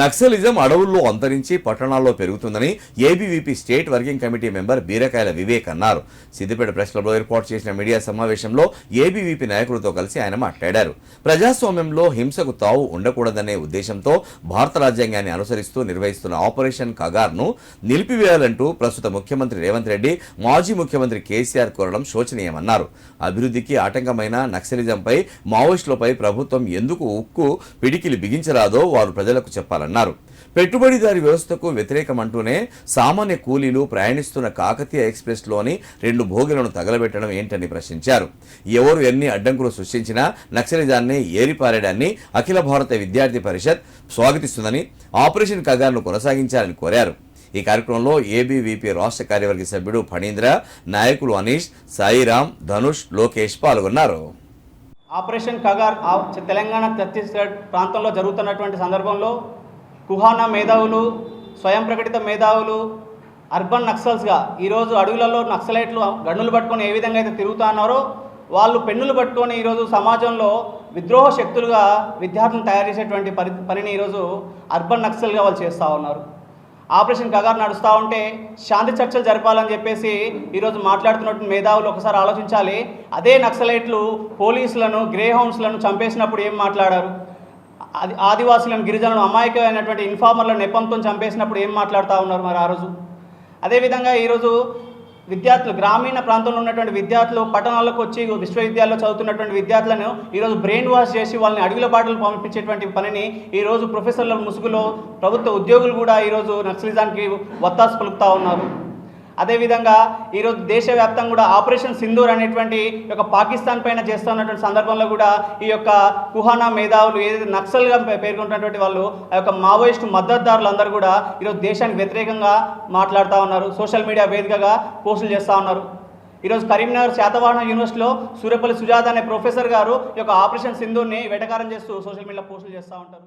Naxalism అడవుల్లో అంతరించి పట్టణాల్లో పెరుగుతుందని ABVP state working committee member Beerakayala Vivek అన్నారు. సిద్దిపేట ప్రెస్ క్లబ్లో ఏర్పాటు చేసిన మీడియా సమావేశంలో ఏబీవీపీ నాయకులతో కలిసి ఆయన మాట్లాడారు. ప్రజాస్వామ్యంలో హింసకు తావు ఉండకూడదనే ఉద్దేశంతో భారత రాజ్యాంగాన్ని అనుసరిస్తూ నిర్వహిస్తున్న ఆపరేషన్ కగార్ను నిలిపివేయాలంటూ ప్రస్తుత ముఖ్యమంత్రి రేవంత్ రెడ్డి మాజీ ముఖ్యమంత్రి కేసీఆర్ కోరడం శోచనీయమన్నారు. అభివృద్ధికి ఆటంకమైన నక్సలిజంపై మావోయిస్టులపై ప్రభుత్వం ఎందుకు ఉక్కు పిడికిలి బిగించరాదో వారు ప్రజలకు చెప్పాలన్నారు పెట్టుబడిదారి వ్యవస్థకు వ్యతిరేకమంటూనే సామాన్య కూలీలు ప్రయాణిస్తున్న కాకతీయ ఎక్స్ప్రెస్లోని రెండు భోగిలను తగలబెట్టడం ఏంటని ప్రశ్నించారు. ఎవరు ఎన్ని అడ్డంకులు సృష్టించినా నక్సలిజాన్ని ఏరిపారేయడాన్ని అఖిల భారత విద్యార్థి పరిషత్ స్వాగతిస్తుందని ఆపరేషన్ కగార్ను కొనసాగించాలని కోరారు. ఈ కార్యక్రమంలో ఏబీవీపీ రాష్ట్ర కార్యవర్గ సభ్యుడు ఫణీంద్ర నాయకులు అనీష్ సాయిరాం ధనుష్ లోకేష్ పాల్గొన్నారు. ఆపరేషన్ కగార్ తెలంగాణ ఛత్తీస్గఢ్ ప్రాంతంలో జరుగుతున్నటువంటి సందర్భంలో కుహానా మేధావులు స్వయం ప్రకటిత మేధావులు అర్బన్ నక్సల్స్గా ఈరోజు అడవులలో నక్సలైట్లు గన్నులు పట్టుకొని ఏ విధంగా అయితే తిరుగుతున్నారో వాళ్ళు పెన్నులు పట్టుకొని ఈరోజు సమాజంలో విద్రోహ శక్తులుగా విద్యార్థులను తయారు చేసేటువంటి పరి పనిని ఈరోజు అర్బన్ నక్సల్గా వాళ్ళు చేస్తూ ఉన్నారు. ఆపరేషన్ కగార్ నడుస్తూ ఉంటే శాంతి చర్చలు జరపాలని చెప్పేసి ఈరోజు మాట్లాడుతున్నట్టు మేధావులు ఒకసారి ఆలోచించాలి. అదే నక్సలైట్లు పోలీసులను గ్రే హౌన్స్లను చంపేసినప్పుడు ఏం మాట్లాడారు? ఆది ఆదివాసులను గిరిజనులను అమాయకమైనటువంటి ఇన్ఫార్మర్ల నెపంతో చంపేసినప్పుడు ఏం మాట్లాడుతూ ఉన్నారు మరి ఆ రోజు? అదేవిధంగా ఈరోజు విద్యార్థులు గ్రామీణ ప్రాంతంలో ఉన్నటువంటి విద్యార్థులు పట్టణాలకు వచ్చి విశ్వవిద్యాలయంలో చదువుతున్నటువంటి విద్యార్థులను ఈరోజు బ్రెయిన్ వాష్ చేసి వాళ్ళని అడుగుల బాటలు పంపించేటువంటి పనిని ఈరోజు ప్రొఫెసర్ల ముసుగులో ప్రభుత్వ ఉద్యోగులు కూడా ఈరోజు నక్సలిజానికి వత్తాసు పలుకుతూ ఉన్నారు. అదేవిధంగా ఈరోజు దేశవ్యాప్తంగా కూడా ఆపరేషన్ సింధూర్ అనేటువంటి యొక్క పాకిస్తాన్ పైన చేస్తున్నటువంటి సందర్భంలో కూడా ఈ యొక్క కుహానా మేధావులు ఏదైతే నక్సల్గా పేర్కొంటున్నటువంటి వాళ్ళు ఆ యొక్క మావోయిస్టు మద్దతుదారులు అందరూ కూడా ఈరోజు దేశానికి వ్యతిరేకంగా మాట్లాడుతూ ఉన్నారు. సోషల్ మీడియా వేదికగా పోస్టులు చేస్తూ ఉన్నారు. ఈరోజు కరీంనగర్ శాతవాహన యూనివర్సిటీలో సూర్యపల్లి సుజాత అనే ప్రొఫెసర్ గారు ఈ యొక్క ఆపరేషన్ సింధూర్ని వెటకారం చేస్తూ సోషల్ మీడియాలో పోస్టులు చేస్తూ ఉంటారు.